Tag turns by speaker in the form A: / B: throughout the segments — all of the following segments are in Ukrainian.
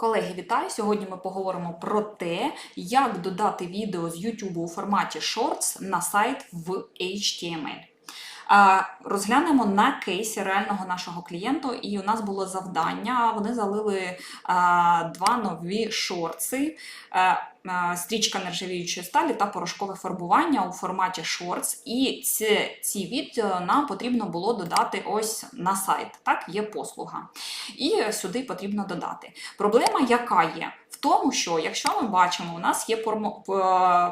A: Колеги, вітаю! Сьогодні ми поговоримо про те, як додати відео з YouTube у форматі Shorts на сайт в HTML. Розглянемо на кейсі реального нашого клієнту, і у нас було завдання. Вони залили два нові шорти. а, а, Стрічка нержавіючої сталі та порошкове фарбування у форматі Shorts. І ці, ці відео нам потрібно було додати ось на сайт. Так, є послуга. І сюди потрібно додати. Проблема, яка є? Тому, що якщо ми бачимо, у нас є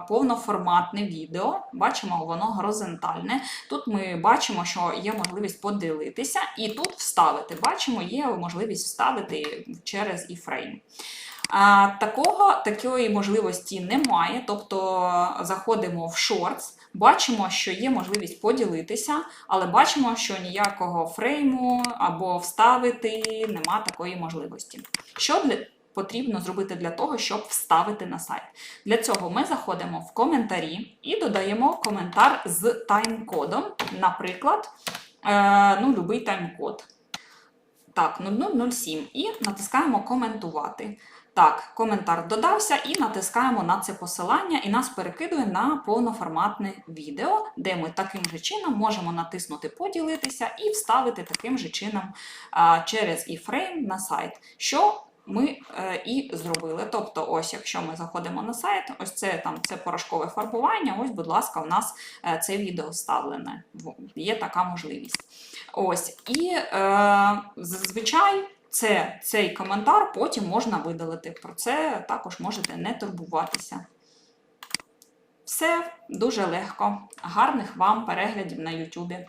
A: повноформатне відео, бачимо, воно горизонтальне. Тут ми бачимо, що є можливість поділитися, і тут вставити. Бачимо, є можливість вставити через iframe. А, такого, такої можливості немає, тобто заходимо в Shorts, бачимо, що є можливість поділитися, але бачимо, що ніякого фрейму або вставити нема такої можливості. Що для, потрібно зробити для того, щоб вставити на сайт? Для цього ми заходимо в коментарі і додаємо коментар з тайм-кодом, наприклад, е, ну, будь-який тайм-код. Так, 0007 і натискаємо коментувати. Так, коментар додався і натискаємо на це посилання, і нас перекидує на повноформатне відео, де ми таким же чином можемо натиснути поділитися і вставити таким же чином а, через iframe на сайт. Що ми е, і зробили. Тобто, ось, якщо ми заходимо на сайт, ось це там це порошкове фарбування. Ось, будь ласка, у нас е, це відео вставлене. Є така можливість. Ось, і е, зазвичай це, цей коментар потім можна видалити. Про це також можете не турбуватися. Все дуже легко. Гарних вам переглядів на YouTube.